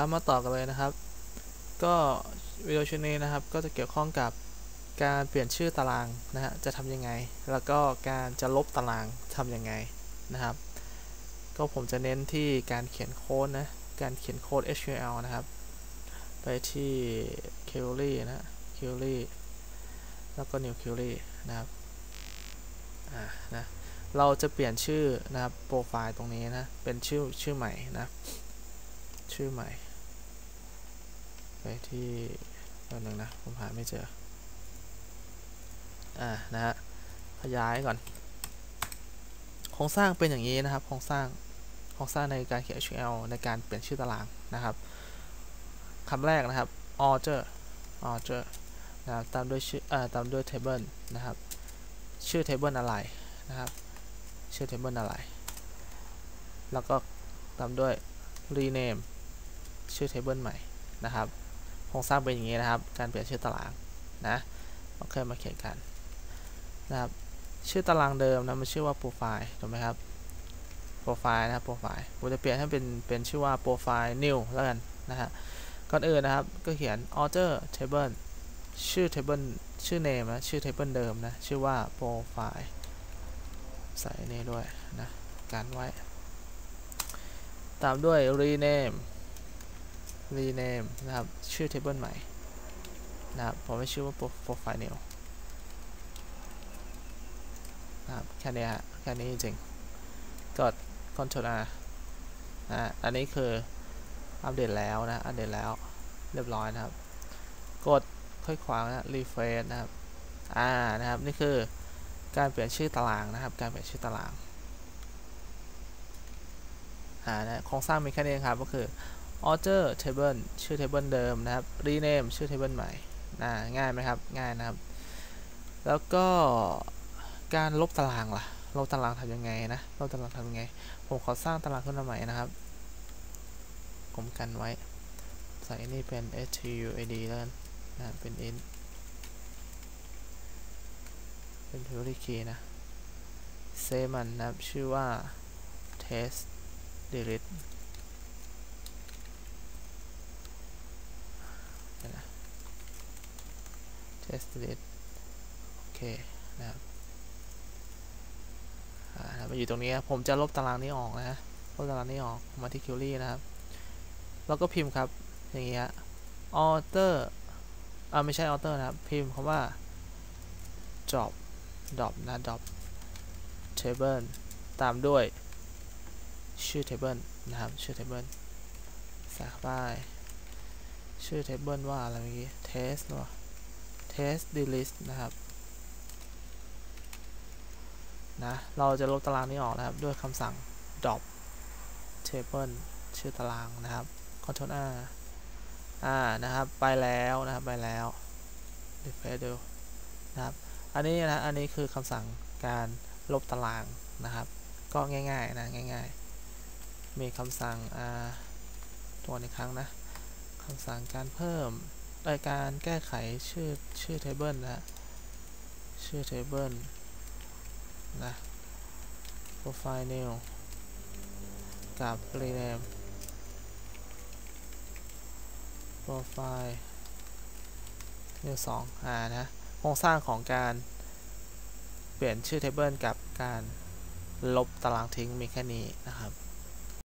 ครับมาต่อกันเลยนะครับ ก็วิดีโอชุดนี้นะครับ ก็จะเกี่ยวข้องกับการเปลี่ยนชื่อตารางนะฮะจะทำยังไง แล้วก็การจะลบตารางทำยังไงนะครับ ก็ผมจะเน้นที่การเขียนโค้ดนะการเขียนโค้ด SQL นะครับ ไปที่ query นะ query แล้วก็ new query นะครับอ่านะเราจะเปลี่ยนชื่อนะครับโปรไฟล์ตรงนี้นะ เป็นชื่อชื่อใหม่นะ ชื่อใหม่ ไปที่ตัวหนึ่งนะ ผมหาไม่เจอ อ่า นะฮะ ขยายก่อน โครงสร้างเป็นอย่างนี้นะครับ โครงสร้าง โครงสร้างในการเขียน HTML ในการเปลี่ยนชื่อตารางนะครับคำแรกนะครับ order order นะครับ ตามด้วยชื่ออ่าตามด้วย table นะครับ ชื่อ table อะไรนะครับ ชื่อ table อะไร แล้วก็ตามด้วย rename ชื่อ table ใหม่นะครับ โครงสร้างเป็นอย่างนี้นะครับ การเปลี่ยนชื่อตารางนะโอเคมาเขียนกันนะครับ ชื่อตารางเดิมนะมันชื่อว่า profile ถูกไหมครับ profile นะครับ profile ผมจะเปลี่ยนให้เป็นเป็นชื่อว่า profile new แล้วกันนะฮะก่อนอื่นนะครับก็เขียน order table ชื่อ table ชื่อ name นะชื่อ table เดิมนะชื่อว่า profile ใส่นี่ด้วยนะการไว้ ตามด้วย rename rename นะครับ ชื่อ table ใหม่ นะครับ ผมไม่ชื่อว่า profile new นะครับ แค่นี้ฮะ แค่นี้จริง กด Ctrl R นะอันนี้คือ อัปเดตแล้วนะ อัปเดตแล้ว เรียบร้อยนะครับ กดค่อยขวางนะ refresh นะครับ อ่า นะครับ นี่คือการเปลี่ยนชื่อตารางนะครับ การเปลี่ยนชื่อตาราง อ่า นะ โครงสร้างมีแค่นี้ครับ ก็คือ order table ชื่อ table เดิมนะครับ rename ชื่อ table ใหม่นะง่ายไหมครับ ง่ายนะครับ แล้วก็การลบตารางล่ะ ลบตารางทำยังไงนะ ลบตารางทำยังไง ผมขอสร้างตารางขึ้นมาใหม่นะครับผมกันไว้ ใส่นี่เป็น stuid แล้วกันนะ เป็น int เป็น priority key นะ เซมันนะครับ ชื่อว่า test delete นะ tested it โอเคนะครับมาอยู่ตรงนี้ผมจะลบตารางนี้ออกนะลบตารางนี้ออกมาที่ query นะครับ แล้วก็พิมพ์ครับอย่างเงี้ย author อ่าไม่ใช่ author นะครับ พิมพ์คำว่า drop drop นะ drop table ตามด้วยชื่อ table นะครับ ชื่อ table ใส่เข้าไปชื่อ table ว่าอะไรเมื่อกี้ test หรอ test delete นะครับนะเราจะลบตารางนี้ออกนะครับ ด้วยคำสั่ง drop table ชื่อตารางนะครับ Ctrl R อ่านะครับไปแล้วนะครับไปแล้ว refresh ดูนะครับอันนี้นะอันนี้คือคำสั่งการลบตารางนะครับ ก็ง่ายๆนะง่ายๆ มีคำสั่งอ่าตัวอีกครั้งนะคำสั่งการเพิ่ม รายการแก้ไขชื่อชื่อ table นะ ชื่อ table นะ profile new กับ rename profile new 2อ่านะ โครงสร้างของการเปลี่ยนชื่อ table กับการลบตารางทิ้งมีแค่นี้นะครับ